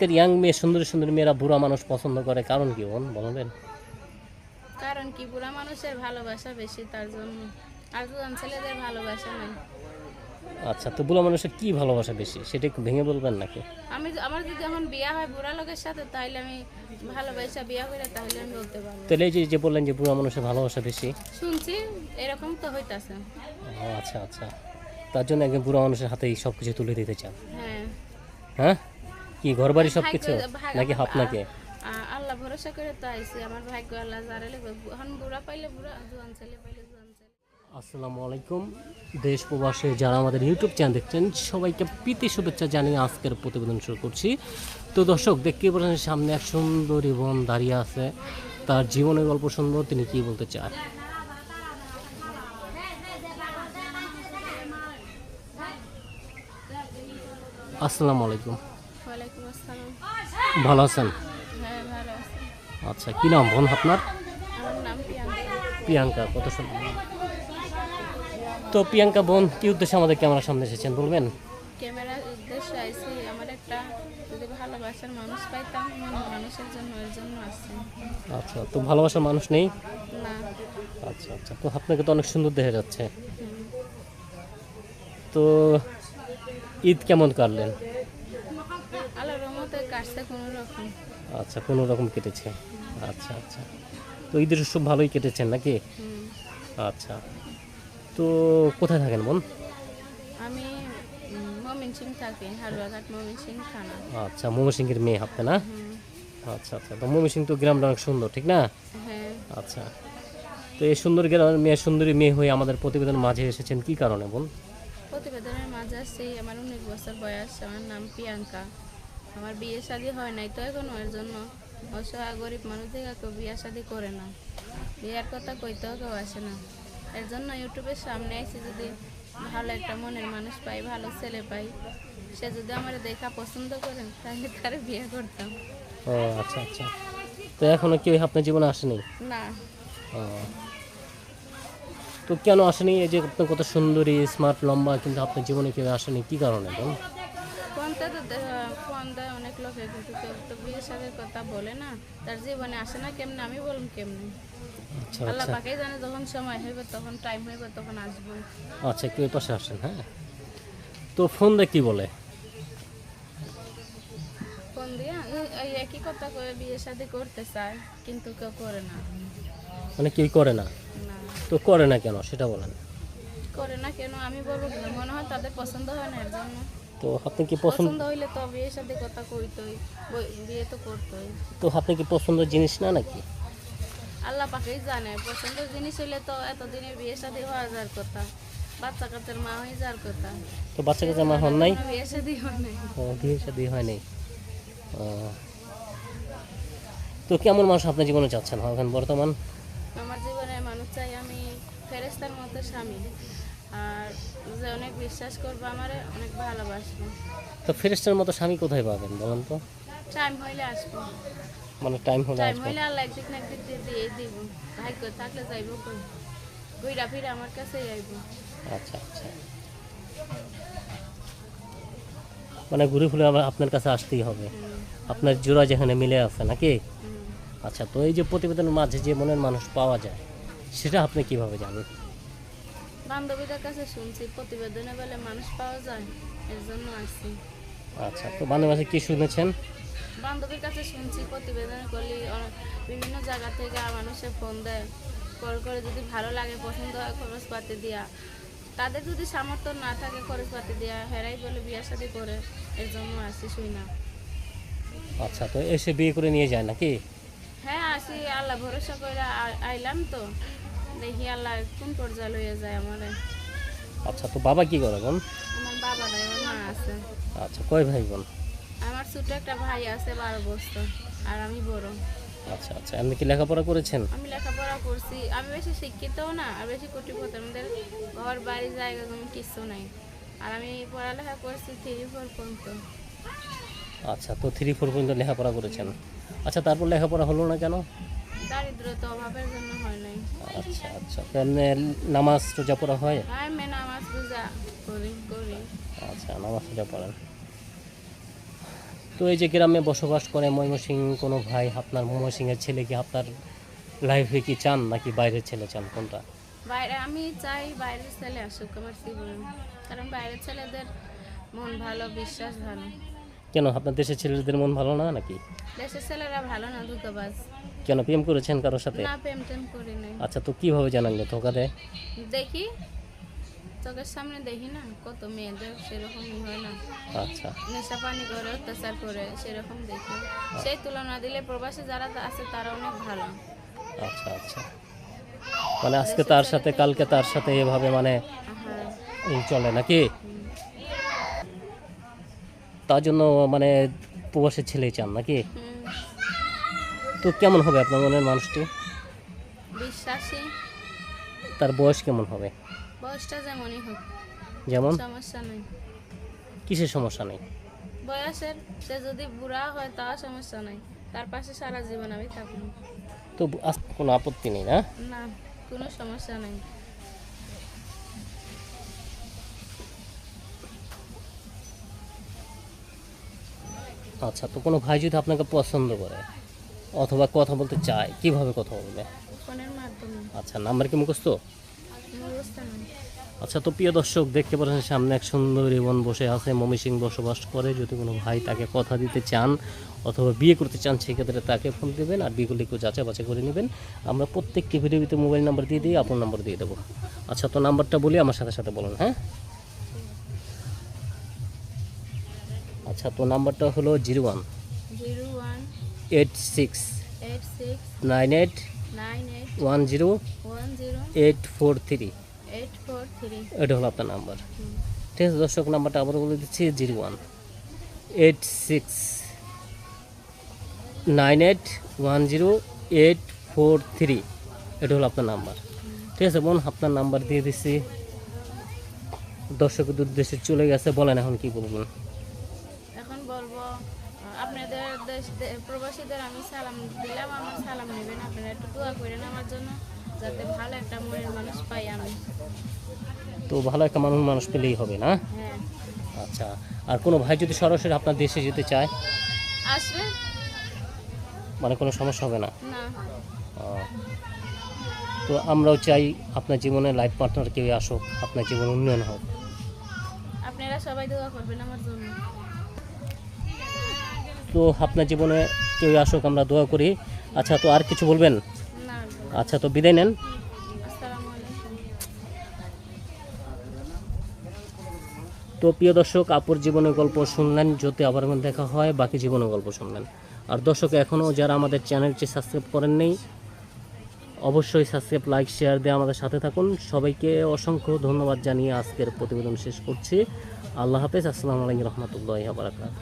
আজকের ইয়াং মেয়ে সুন্দর সুন্দর মেয়েরা বুড়া মানুষ পছন্দ করে কারণ কি বোন? বলবেন কারণ কি বুড়া মানুষের ভালোবাসা বেশি তার জন্য আর জোয়ান ছেলেদের ভালোবাসা নাই। আচ্ছা তো বুড়া মানুষের কি ভালোবাসা বেশি? সেটা একটু ভেঙে বলবেন নাকি? আমি আমার যদি এখন বিয়া হয় বুড়া লোকের সাথে তাহলে আমি ভালোবাসা বিয়া করে তাহলে আমি বলতে পারব। তাহলে এই যে যে বললেন যে বুড়া মানুষের ভালোবাসা বেশি। শুনছি এরকম তো হইতাছে। ও আচ্ছা আচ্ছা। তার জন্য একজন বুড়া মানুষের হাতেই সব কিছু তুলে দিতে চান। হ্যাঁ। হ্যাঁ? কি ঘর বাড়ি সব ভাগ্য- কিছু নাকি আপনাকে? আল্লাহ ভরসা করে তো আইছি আমার ভাগ্য আল্লাহ লিখবে এখন বুড়া পাইলে বুড়া জোয়ান ছেলে পাইলে জোয়ান ছেলে। আসসালামু আলাইকুম। দেশ প্রবাসে যারা আমাদের ইউটিউব চ্যানেল দেখছেন সবাইকে প্রীতি শুভেচ্ছা জানিয়ে আজকের প্রতিবেদন শুরু করছি। তো দর্শক দেখতে পাচ্ছেন সামনে এক সুন্দরী বোন দাঁড়িয়ে আছে। তার জীবনের গল্প সুন্দর তিনি কি বলতে চায় আসসালামু আলাইকুম। ভালো আছেন? আচ্ছা কি নাম বোন আপনার? প্রিয়াঙ্কা কত তো প্রিয়াঙ্কা বোন কি উদ্দেশ্যে আমাদের ক্যামেরার সামনে এসেছেন বলবেন? ক্যামেরার উদ্দেশ্যে আইছি আমার একটা যদি ভালোবাসার মানুষ পাইতাম মানুষের জন্য এর জন্য আসছি আচ্ছা তো ভালোবাসার মানুষ নেই? না। আচ্ছা আচ্ছা তো আপনাকে তো অনেক সুন্দর দেখা যাচ্ছে। তো ঈদ কেমন কাটলেন? কাটছে কোনো রকম আচ্ছা কোনো রকম কেটেছে। আচ্ছা আচ্ছা। তো ঈদের সব ভালোই কেটেছেন নাকি? আচ্ছা। তো কোথায় থাকেন বোন? আমি মমিন সিং থাকি হালুয়াঘাট মমিন সিং থানা। আচ্ছা ময়মনসিংহের মেয়ে আপনি না? আচ্ছা আচ্ছা। তো ময়মনসিংহ তো গ্রামটা অনেক সুন্দর ঠিক না? হ্যাঁ। আচ্ছা। তো এই সুন্দর গ্রামের মেয়ে সুন্দরী মেয়ে হয়ে আমাদের প্রতিবেদন মাঝে এসেছেন কি কারণে বোন? প্রতিবেদনের মাঝে আসছি আমার উনিশ বছর বয়স আমার নাম প্রিয়াঙ্কা। আমার বিয়ে শাদী হয় নাই তো এখনও এর জন্য অসহায় গরিব মানুষ দেখে কেউ বিয়ে শাদী করে না। বিয়ের কথা কইতেও কেউ আসে না। এর জন্য ইউটিউবের সামনে আইসি যদি ভালো একটা মনের মানুষ পাই ভালো ছেলে পাই সে যদি আমার দেখা পছন্দ করেন তাহলে তার বিয়ে করতাম। ও আচ্ছা আচ্ছা। তো এখনও কেউ আপনার জীবনে আসেনি? না। ও। তো কেন আসেনি? এই যে আপনার কত সুন্দরী স্মার্ট লম্বা কিন্তু আপনার জীবনে কেউ আসেনি কি কারণে বোন ফোনটা তো ফোন দেয় অনেক লোকে কিন্তু কেউ তো বিয়ের সাথে কথা বলে না। তার জীবনে আসে না কেমনে? আমি বলুন কেমনে? আচ্ছা আল্লাহ আচ্ছা। পাকেই জানে যখন সময় হইবে তখন টাইম হইবে তখন আসব। আচ্ছা কেউ এই পাশে আসেন হ্যাঁ। তো ফোন দিয়ে কি বলে? ফোন দিয়ে এই- একই কথা কয়ে বিয়ে শাদি করতে চায় কিন্তু কেউ করে না। মানে কেউ করে না? না। তো করে না কেন? সেটা বলেন। করে না কেন? আমি বলব মনে হয় তাদের পছন্দ হয় না এর জন্য। তো আপনি কি পছন্দ পছন্দ হইলে তো বিয়ে শাদি কথা কইতই বিয়ে তো করতোই। তো আপনি কি পছন্দের জিনিস না নাকি? আল্লাহ পাকেই জানে পছন্দের জিনিস হইলে তো এতদিনে বিয়ে শাদি হওয়া যাওয়ার কথা বাচ্চা কাচ্চার মা হয়ে যাওয়ার কথা। তো বাচ্চা কাচ্চা আমার হন নাই? বিয়ে শাদি হয় নাই। ও বিয়ে শাদি হয় নাই। তো কেমন মানুষ আপনার জীবনে চাচ্ছেন এখন বর্তমান? আমার জীবনে মানুষ চাই আমি ফেরেস্তার মতো স্বামী। আর যে অনেক বিশ্বাস করব আমারে অনেক ভালোবাসবো। তো ফেরেস্টার মতো স্বামী কোথায় পাবেন বলেন তো? টাইম হইলে আসব। মানে টাইম হলে টাইম হইলে আল্লাহ একদিক না একদিক দিয়ে দিয়ে দিব। ভাগ্য থাকলে যাইব কই? ঘুরা ফিরে আমার কাছেই আইব। আচ্ছা আচ্ছা। মানে ঘুরে আবার আপনার কাছে আসতেই হবে। আপনার জোড়া যেখানে মিলে আছে নাকি? আচ্ছা তো এই যে প্রতিবেদনের মাঝে যে মনের মানুষ পাওয়া যায় সেটা আপনি কীভাবে জানেন? বান্ধবীদের কাছে শুনছি প্রতিবেদনে বলে মানুষ পাওয়া যায় এর জন্য আসছি। আচ্ছা তো বান্ধব মাঝে কি শুনেছেন? বান্ধবীর কাছে শুনছি প্রতিবেদন করলে বিভিন্ন জায়গা থেকে মানুষে ফোন দেয় কল করে যদি ভালো লাগে পছন্দ হয় খরচপাতি দিয়া। তাদের যদি সামর্থ্য না থাকে খরচপাতি দেওয়া হেরাই বলে বিয়ে শাদি করে এর জন্য আসি শুই না। আচ্ছা তো এসে বিয়ে করে নিয়ে যায় নাকি? হ্যাঁ আসি আল্লাহ ভরসা করে আইলাম তো। দেখি আল্লাহ কোন পর্যায়ে লইয়া যায় আমার। আচ্ছা তো বাবা কি করে বোন? আমার বাবা নাই আমার মা আছে। আচ্ছা কয় ভাই বোন? আমার ছোট একটা ভাই আছে বারো বছর আর আমি বড়। আচ্ছা আচ্ছা আপনি কি লেখাপড়া করেছেন? আমি লেখাপড়া করছি আমি বেশি শিক্ষিতও না আর বেশি কোটিপতি আমাদের ঘর বাড়ি জায়গা জমি কিছু নাই। আর আমি পড়ালেখা করছি থ্রি ফোর পর্যন্ত। আচ্ছা তো থ্রি ফোর পর্যন্ত লেখাপড়া করেছেন। আচ্ছা তারপর লেখাপড়া হলো না কেন? দারিদ্রতা অভাবের জন্য হয় নাই। আচ্ছা আচ্ছা। নামাজ রোজা পড়া হয়? হ্যাঁ মেয়ে নামাজ পূজা করি করি। আচ্ছা নামাজ রোজা পড়েন। তো এই যে গ্রামে বসবাস করে ময়মনসিং কোনো ভাই আপনার ময়মনসিংহের ছেলে কি আপনার লাইফে কি চান নাকি বাইরের ছেলে চান? কোনটা? বাইরে আমি চাই বাইরের ছেলে আসুক আমার জীবনে। কারণ বাইরের ছেলেদের মন ভালো বিশ্বাস ভালো। কেন? আপনার দেশের ছেলেদের মন ভালো না নাকি? দেশের ছেলেরা ভালো না ধোকাবাজ কেন? প্রেম করেছেন কারোর সাথে? না প্রেম টেম করি নাই। আচ্ছা তো কীভাবে জানান যে ধোকা দেয়? দেখি। চোখের সামনে দেখি না কত মেয়েদের সেরকমই হয় না। আচ্ছা। নেশা পানি করে অত্যাচার করে সেরকম দেখি। সেই তুলনা দিলে প্রবাসী যারা আছে তারা অনেক ভালো। আচ্ছা আচ্ছা। মানে আজকে তার সাথে কালকে তার সাথে এভাবে মানে হ্যাঁ। এই চলে নাকি? তার জন্য মানে প্রবাসের ছেলে চান নাকি? তো কেমন হবে আপনার মনের মানুষটি? বিশ্বাসী। তার বয়স কেমন হবে? বয়সটা যেমনই হোক। যেমন? সমস্যা নেই। কিসের সমস্যা নেই? বয়সের সে যদি বুড়া হয় তাও সমস্যা নাই। তার পাশে সারা জীবন আমি থাকব। তো কোনো আপত্তি নেই না? না কোনো সমস্যা নাই। আচ্ছা তো কোনো ভাই যদি আপনাকে পছন্দ করে অথবা কথা বলতে চায় কীভাবে কথা বলবে? আচ্ছা নাম্বার কি মুখস্থ? মুখস্থ আচ্ছা তো প্রিয় দর্শক দেখতে পাচ্ছেন সামনে এক সুন্দর রিবন বসে আছে মমি সিং বসবাস করে। যদি কোনো ভাই তাকে কথা দিতে চান অথবা বিয়ে করতে চান সেক্ষেত্রে তাকে ফোন দেবেন আর বিয়ে করলে একটু যাচাই বাছাই করে নেবেন। আমরা প্রত্যেকটি ভিডিওতে মোবাইল নাম্বার দিয়ে দিই আপনার নাম্বার দিয়ে দেবো। আচ্ছা তো নাম্বারটা বলি আমার সাথে সাথে বলুন হ্যাঁ? আচ্ছা তো নাম্বারটা হলো zero one. Eight six. Nine eight. One zero. Eight four three. Eight four three. এটা হলো আপনার নাম্বার। ঠিক আছে দর্শক নাম্বারটা আবার বলে দিচ্ছি zero one. Eight six. Nine eight. One zero. Eight four three. এটা হলো আপনার নাম্বার। ঠিক আছে বোন আপনার নাম্বার দিয়ে দিচ্ছি। দর্শকের উদ্দেশ্যে চলে গেছে বলেন এখন কি বলবেন? এখন বলব আপনাদের দেশ প্রবাসীদের আমি সালাম দিলাম আমার সালাম নেবেন। আপনারা একটু দোয়া করেন আমার জন্য যাতে ভালো একটা মনের মানুষ পাই আমি। তো ভালো একটা মানুষ মানুষ পেলেই হবে না? হ্যাঁ। আচ্ছা আর কোনো ভাই যদি সরাসরি আপনার দেশে যেতে চায়? আসবে। মানে কোনো সমস্যা হবে না। তো আমরাও চাই আপনার জীবনে লাইফ পার্টনার কেউ আসুক আপনার জীবন উন্নয়ন হোক। আপনারা সবাই দোয়া করবেন আমার জন্য। তো আপনার জীবনে কেউ আসুক আমরা দোয়া করি। আচ্ছা তো আর কিছু বলবেন? আচ্ছা তো বিদায় নেন। তো প্রিয় দর্শক আপুর জীবনের গল্প শুনলেন যদি আবার দেখা হয় বাকি জীবনের গল্প শুনলেন। আর দর্শক এখনও যারা আমাদের চ্যানেলটি সাবস্ক্রাইব করেন নেই অবশ্যই সাবস্ক্রাইব লাইক শেয়ার দিয়ে আমাদের সাথে থাকুন। সবাইকে অসংখ্য ধন্যবাদ জানিয়ে আজকের প্রতিবেদন শেষ করছি। আল্লাহ হাফেজ আসসালামু আলাইকুম রহমতুল্লাহ বারাকাত